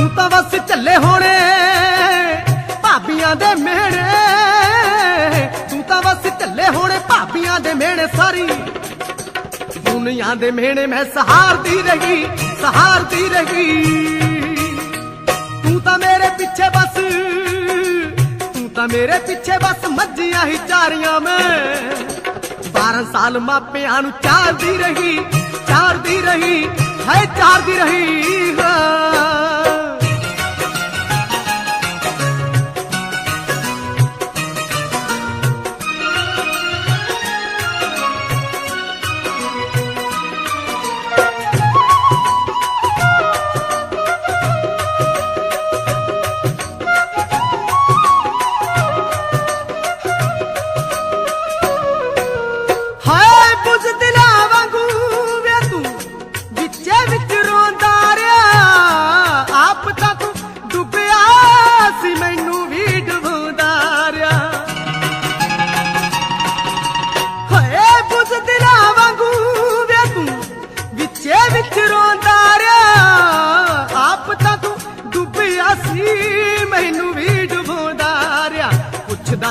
ਤੂੰ ਤਾਂ ਬਸ ਚੱਲੇ ਹੋਣੇ, ਭਾਬੀਆਂ ਦੇ ਮਿਹਣੇ। ਤੂੰ ਤਾਂ ਬਸ ਚੱਲੇ ਹੋਣੇ, ਭਾਬੀਆਂ ਦੇ ਮਿਹਣੇ ਸਾਰੀ। ਦੁਨੀਆ ਦੇ ਮਿਹਣੇ ਮੈਂ ਸਹਾਰਦੀ ਰਹੀ ਸਹਾਰਦੀ ਰਹੀ। ਤੂੰ ਤਾਂ ਮੇਰੇ ਪਿੱਛੇ ਬਸ, ਤੂੰ ਤਾਂ ਮੇਰੇ ਪਿੱਛੇ ਬਸ ਮੱਝੀਆਂ ਹੀ ਚਾਰੀਆਂ ਮੈਂ। 12 ਸਾਲ ਮਾਪਿਆਂ ਨੂੰ ਚਾਰਦੀ ਰਹੀ ਚਾਰਦੀ ਰਹੀ ਹੈ ਚਾਰਦੀ ਰਹੀ, ਹਾਂ।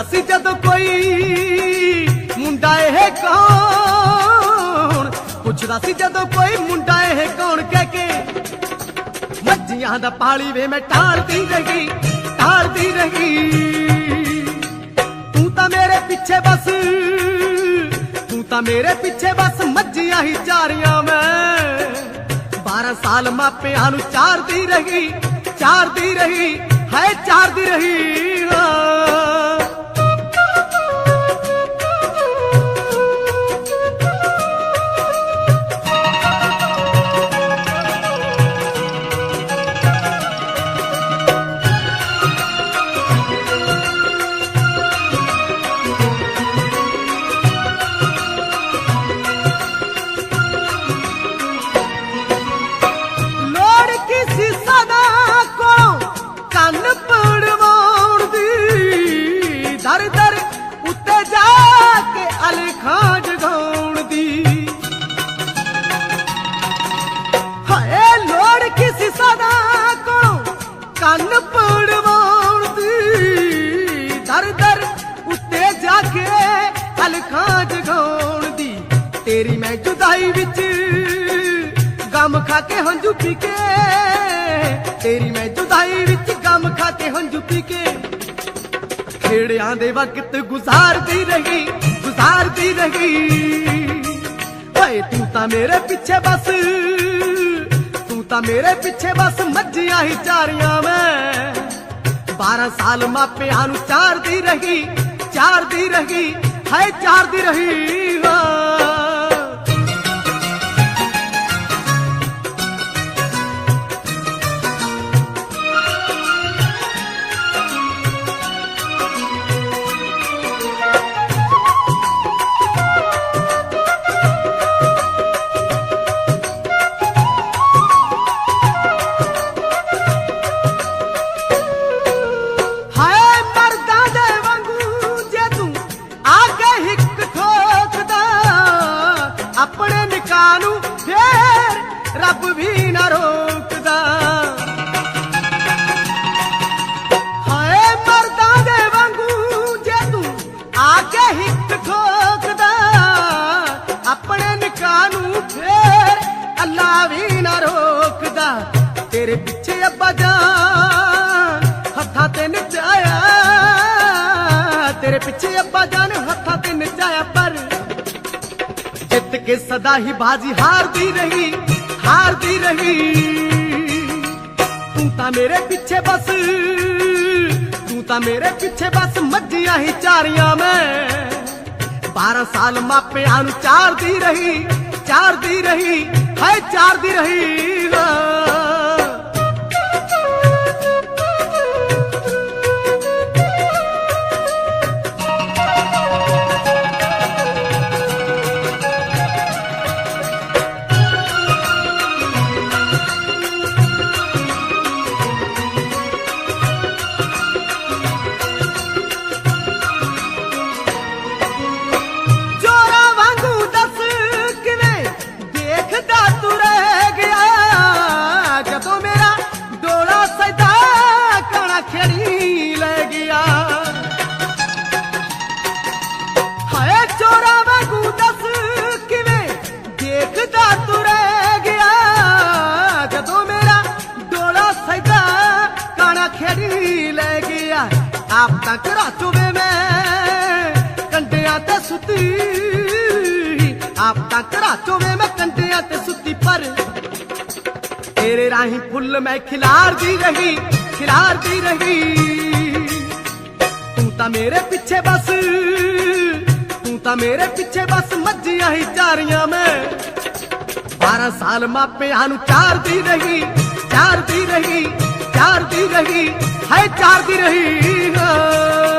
ਪੁੱਛਦਾ ਸੀ ਜਦੋਂ ਕੋਈ ਮੁੰਡਾ ਇਹ ਕੌਣ? ਪੁੱਛਦਾ ਸੀ ਜਦੋਂ ਕੋਈ ਮੁੰਡਾ ਇਹ ਕੌਣ? ਕਹਿ ਕੇ ਮੱਝੀਆਂ ਦਾ ਪਾਲੀ ਵੇ ਮੈਂ ਟਾਲਦੀ ਰਹੀ ਟਾਲਦੀ ਰਹੀ। ਤੂੰ ਤਾਂ ਮੇਰੇ ਪਿੱਛੇ ਬਸ, ਤੂੰ ਤਾਂ ਮੇਰੇ ਪਿੱਛੇ ਬਸ, ਮੱਝੀਆਂ ਹੀ ਚਾਰੀਆਂ ਮੈਂ। 12 ਸਾਲ ਮਾਪਿਆਂ ਨੂੰ ਚਾਰਦੀ ਰਹੀ ਚਾਰਦੀ ਰਹੀ ਹੈ ਚਾਰਦੀ ਰਹੀ। ਕੇ ਅਲਖਾਂ ਜਗਾਉਣ ਦੀ। ਹਾਏ ਲੋੜ ਕਿਸੇ ਸਦਾ ਕੋਲੋਂ ਕੰਨ ਪੜਵਾਉਣ ਦੀ। ਦਰ ਦਰ ਉੱਤੇ ਜਾ ਕੇ ਅਲਖਾਂ ਜਗਾਉਣ ਦੀ। ਤੇਰੀ ਮੈਂ ਜੁਦਾਈ ਵਿੱਚ ਗਮ ਖਾ ਕੇ ਹੰਝੂ ਪੀ ਕੇ, ਤੇਰੀ ਮੈਂ ਜੁਦਾਈ ਵਿੱਚ ਗਮ ਖਾ ਕੇ ਹੰਝੂ ਪੀ ਕੇ। ਖੇੜਿਆਂ ਦੇ ਵਕਤ ਗੁਜ਼ਾਰਦੀ ਰਹੀ। ਗੁਜ਼ਾਰਦੀ ਰਹੀ। ਓਏ, ਤੂੰ ਤਾਂ ਮੇਰੇ ਪਿੱਛੇ ਬਸ। ਤੂੰ ਤਾਂ ਮੇਰੇ ਪਿੱਛੇ ਬਸ, ਮੱਝੀਆਂ ਹੀ ਚਾਰੀਆਂ ਮੈਂ। 12 ਸਾਲ ਮਾਪਿਆਂ ਨੂੰ ਚਾਰਦੀ ਰਹੀ ਚਾਰਦੀ ਰਹੀ ਹੈ ਚਾਰਦੀ ਰਹੀ। ਅੱਲਾ ਵੀ ਨਾ ਰੋਕਦਾ। ਤੇਰੇ ਪਿੱਛੇ ਅੱਬਾ ਜਾਨ, ਹੱਥਾਂ ਤੇ ਨਚਾਇਆ। ਤੇਰੇ ਪਿੱਛੇ ਅੱਬਾ ਜਾਨ, ਹੱਥਾਂ ਤੇ ਨਚਾਇਆ, ਪਰ ਜਿੱਤ ਕੇ ਸਦਾ ਹੀ ਬਾਜੀ ਹਾਰਦੀ ਰਹੀ ਹਾਰਦੀ ਰਹੀ। ਤੂੰ ਤਾਂ ਮੇਰੇ ਪਿੱਛੇ ਬਸ, ਤੂੰ ਤਾਂ ਮੇਰੇ ਪਿੱਛੇ ਬਸ, ਮੱਝੀਆਂ ਹੀ ਚਾਰੀਆਂ ਮੈਂ। 12 ਸਾਲ ਮਾਪਿਆਂ ਨੂੰ ਚਾਰਦੀ ਰਹੀ ਚਾਰਦੀ ਰਹੀ। ਚਾਰ ਚਾਰਦੀ ਰਹੀ ਹਾਂ ਆਪ ਤਾਂ ਘਰਾਂ ਚੋਂ ਮੈਂ, ਕੰਡਿਆਂ ਤੇ ਸੁੱਤੀ। ਆਪ ਤਾਂ ਘਰਾਂ ਚੋਂ ਮੈਂ, ਕੰਡਿਆਂ ਤੇ ਸੁੱਤੀ। ਪਰ ਤੇਰੇ ਰਾਹੀਂ ਫੁੱਲ ਮੈਂ ਖਿਲਾਰਦੀ ਰਹੀ ਖਿਲਾਰਦੀ ਰਹੀ। ਤੂੰ ਤਾਂ ਮੇਰੇ ਪਿੱਛੇ ਬਸ, ਤੂੰ ਤਾਂ ਮੇਰੇ ਪਿੱਛੇ ਬਸ, ਮੱਝੀਆਂ ਹੀ ਚਾਰੀਆਂ ਮੈਂ। 12 ਸਾਲ ਮਾਪਿਆਂ ਨੂੰ ਚਾਰਦੀ ਰਹੀ ਚਾਰਦੀ ਰਹੀ। ਚਾਰਦੀ ਰਹੀ ਹੈ ਚਾਰਦੀ ਰਹੀ ਹਾਂ